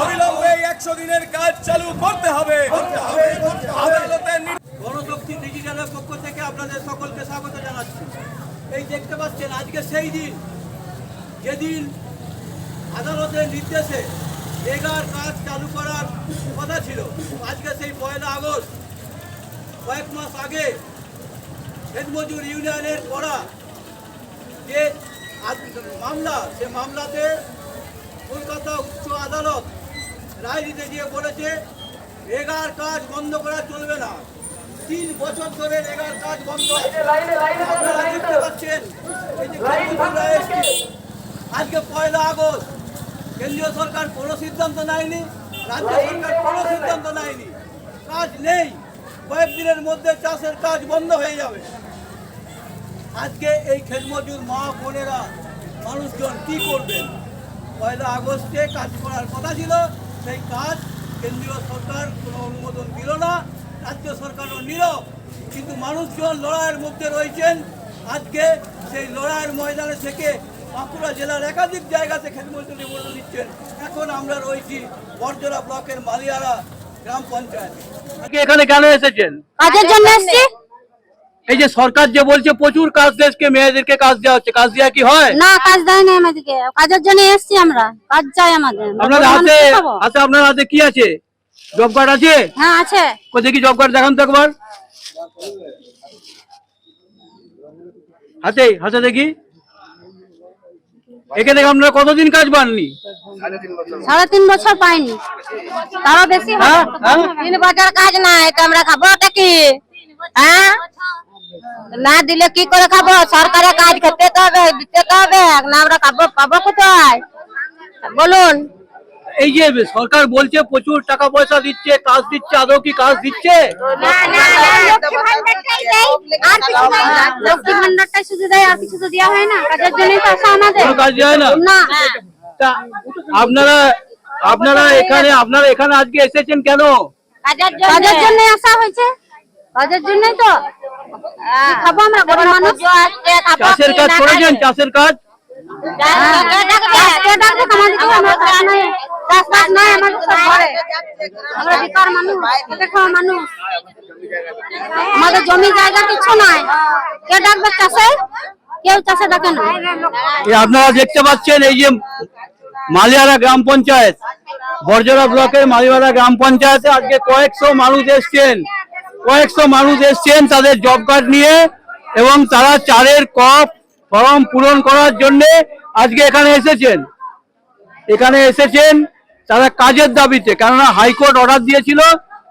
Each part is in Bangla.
অবিলম্বে একশো দিনের কাজ চালু করতে হবে। গণশক্তি ডিজিটালের পক্ষ থেকে আপনাদের সকলকে স্বাগত জানাচ্ছি। এই দেখতে পাচ্ছেন, আজকে সেই দিন, যেদিন আদালতের নির্দেশে রেগার কাজ চালু করার কথা ছিল। আজকে সেই পয়লা আগস্ট, কয়েক মাস আগে হেদমজুর ইউনিয়নের করা যে মামলা, সে মামলাতে কলকাতা উচ্চ আদালত রায় দিতে গিয়ে বলেছে রেগার কাজ বন্ধ করা চলবে না। তিন বছর ধরে রেগার কাজ বন্ধ। আপনারা দেখতে পাচ্ছেন। আজকে পয়লা আগস্ট। কেন্দ্রীয় সরকার কোনো সিদ্ধান্ত নেয়নি রাজ্য সরকার কোনো সিদ্ধান্ত নেয়নি। কাজ নেই। কয়েকদিনের মধ্যে চাষের কাজ বন্ধ হয়ে যাবে। আজকে এই খেতমজুর মা বোনেরা মানুষজন কি করবেন? পয়লা আগস্টে কাজ করার কথা ছিল সেই কাজ কেন্দ্রীয় সরকার কোনো অনুমোদন দিল না রাজ্য সরকারও নীরব। কিন্তু মানুষজন লড়াইয়ের মধ্যে রয়েছেন। আজকে সেই লড়াইয়ের ময়দানে থেকে বাঁকুড়া জেলার একাধিক জায়গাতে খেতমজুরি বলে দিচ্ছেন এখন আমরা রয়েছি বর্জরা ব্লকের মালিয়ারা গ্রাম পঞ্চায়েত। আজকে এখানে কেন এসেছেন? কাজের জন্য এসছি। এই যে সরকার যে বলছে প্রচুর কাজ দেশকে মেয়েদেরকে কাজ দেওয়া হচ্ছে। কাজ দেওয়া কি হয়? না কাজ দেয় না আমাদেরকে। কাজের জন্য এসছি আমরা। কাজ চাই আমাদের। আপনাদের আমরা হাতে? হাতে আপনার হাতে কি আছে? জব কার্ড আছে? হ্যাঁ আছে। কই দেখি জব কার্ড? দেখান তো একবার। হাতে হাতে দেখি। একে এখানে আপনারা কতদিন কাজ পাননি? সাড়ে তিন বছর পাইনি। তারও বেশি হ্যাঁ হ্যাঁ। তিন বছর কাজ নাই তো আমরা খাব কি? হ্যাঁ? না দিলে কি করে খাব সরকারের কাজ খেতে তো হবে দিতে তো হবে না আমরা খাব পাবো কোথায় বলুন এই যে সরকার বলছে প্রচুর টাকা পয়সা দিচ্ছে কাজ দিচ্ছে আদৌ কি কাজ দিচ্ছে হয় আপনারা আপনারা এখানে আপনারা এখানে আজকে এসেছেন কেন কাজের জন্য আসা হয়েছে কাজের জন্যই তো। খাব আমরা গরিব মানুষ? চাষের কাজ করেছেন? চাষের কাজ। আমাদের জমি জায়গা কিছু নাই। কে ডাকবে চাষে? কেউ চাষে ডাকে না। আপনারা দেখতে পাচ্ছেন এই যে মালিয়ারা গ্রাম পঞ্চায়েত বর্জরা ব্লকের মালিয়ারা গ্রাম পঞ্চায়েতে আজকে কয়েকশো মানুষ এসছেন। কয়েকশো মানুষ এসছেন তাদের জব কার্ড নিয়ে এবং তারা চারের কপ ফর্ম পূরণ করার জন্য আজকে এখানে এসেছেন। এখানে এসেছেন তারা কাজের দাবিতে, কেননা হাইকোর্ট অর্ডার দিয়েছিল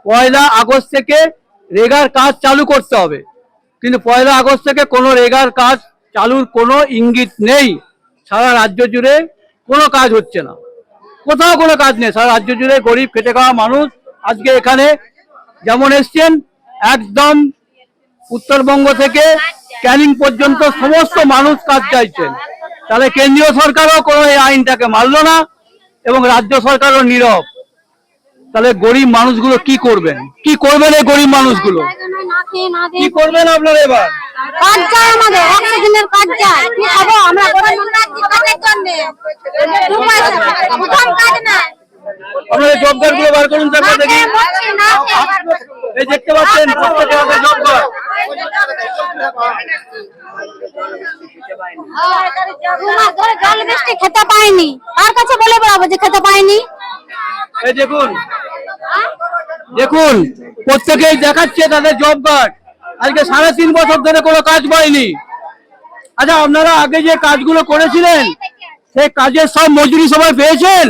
পয়লা আগস্ট থেকে রেগার কাজ চালু করতে হবে। কিন্তু পয়লা আগস্ট থেকে কোনো রেগার কাজ চালুর কোনো ইঙ্গিত নেই। সারা রাজ্য জুড়ে কোনো কাজ হচ্ছে না। কোথাও কোনো কাজ নেই। সারা রাজ্য জুড়ে গরিব খেটে খাওয়া মানুষ আজকে এখানে যেমন এসছেন একদম উত্তরবঙ্গ থেকে ক্যানিং পর্যন্ত সমস্ত মানুষ কাজ চাইছেন তাহলে কেন্দ্রীয় সরকারও কোনো এই আইনটাকে মানলো না এবং রাজ্য সরকারও নীরব তাহলে গরিব মানুষগুলো কি করবেন কি করবেন এই গরিব মানুষগুলো কি করবেন আপনারা এবার কাজ চাই আমাদের একশো দিনের কাজ চাই কি খাব আমরা কাজের জন্য আপনাদের জব কার্ডগুলো বার করুন তারপর দেখি এই দেখতে পাচ্ছেন ধরে জল বৃষ্টি খেতে পাইনি। কার কাছে বলে বেড়াবো যে খেতে পাইনি? এই দেখুন দেখুন প্রত্যেকেই দেখাচ্ছে তাদের জব কার্ড আজকে সাড়ে তিন বছর ধরে কোনো কাজ পায়নি আচ্ছা আপনারা আগে যে কাজগুলো করেছিলেন সেই কাজের সব মজুরি সবাই পেয়েছেন?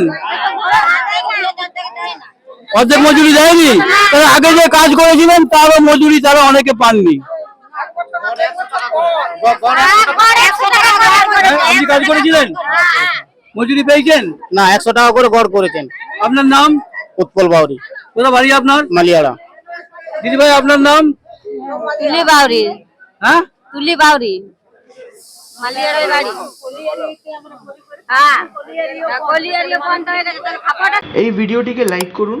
অর্ধেক মজুরি দেয়নি। তাহলে আগে যে কাজ করেছিলেন তারও মজুরি তারা অনেকে পাননি। আপনি কাজ করেছিলেন? মজুরি পেয়েছেন? না একশো টাকা করে গড় করেছেন। আপনার নাম? উৎপল বাউরি। কোথা বাড়ি আপনার? মালিয়ারা দিদি ভাই আপনার নাম? তুলি বাউরি। হ্যাঁ? তুলি বাউরি। মালিয়ারের বাড়ি। হ্যাঁ। এই ভিডিওটিকে লাইক করুন।